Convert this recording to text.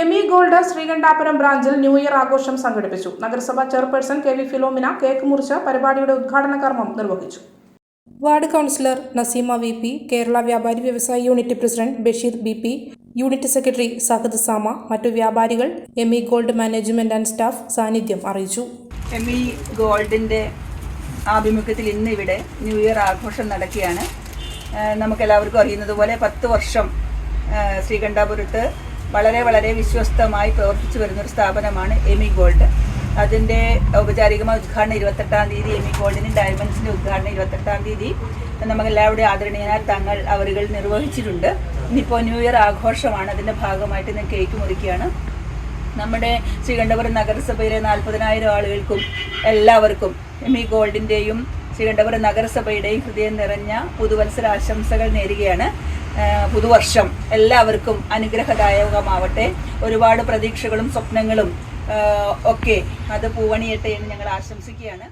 Amy gold Sreekandapuram ബ്രാഞ്ചിൽ new year ആഘോഷം സംഘടിപ്പിച്ചു. നഗരസഭാ chairperson K V Philomina cake മുറിച്ച് പരിപാടിയുടെ ഉദ്ഘാടന കർമ്മം നിർവഹിച്ചു. Ward councillor Naseema V P Kerala വ്യാപാരി വ്യവസായി unit president Basheer B P unit secretary Sahad Sama മറ്റു വ്യാപാരികൾ Emi gold management and staff സാന്നിധ്യം അറിയിച്ചു. എമി ഗോൾഡിന്റെ ആഭിമുഖ്യത്തിൽ ഇന്ന് ഇവിടെ ന്യൂ ഇയർ ആഘോഷം നടക്കുകയാണ്. നമുക്കെല്ലാവർക്കും അറിയുന്നത് പോലെ പത്ത് വർഷം ശ്രീകണ്ഠാപുരത്ത് വളരെ വളരെ വിശ്വസ്തമായി പ്രവർത്തിച്ചു വരുന്ന ഒരു സ്ഥാപനമാണ് എമി ഗോൾഡ്. അതിന്റെ ഔപചാരികമായ ഉദ്ഘാടനം ഇരുപത്തെട്ടാം തീയതി എമി ഗോൾഡിന് ഡയമണ്ട്സിന്റെ ഉദ്ഘാടനം ഇരുപത്തെട്ടാം തീയതി. നമുക്കെല്ലാവരുടെയും ആദരണീയനാൽ തങ്ങൾ അവരുകൾ നിർവഹിച്ചിട്ടുണ്ട്. ഇന്നിപ്പോൾ ന്യൂ ഇയർ ആഘോഷമാണ്. അതിന്റെ ഭാഗമായിട്ട് ഇന്ന് കേക്ക് മുറിക്കുകയാണ്. നമ്മുടെ ശ്രീകണ്ഠപുരം നഗരസഭയിലെ നാൽപ്പതിനായിരം ആളുകൾക്കും എല്ലാവർക്കും എമി ഗോൾഡിന്റെയും ശ്രീകണ്ഠപുരം നഗരസഭയുടെയും ഹൃദയം നിറഞ്ഞ പുതുവത്സര ആശംസകൾ നേരുകയാണ്. പുതുവർഷം എല്ലാവർക്കും അനുഗ്രഹദായകമാവട്ടെ. ഒരുപാട് പ്രതീക്ഷകളും സ്വപ്നങ്ങളും ഒക്കെ അത് പൂവണിയട്ടെ എന്ന് ഞങ്ങൾ ആശംസിക്കുകയാണ്.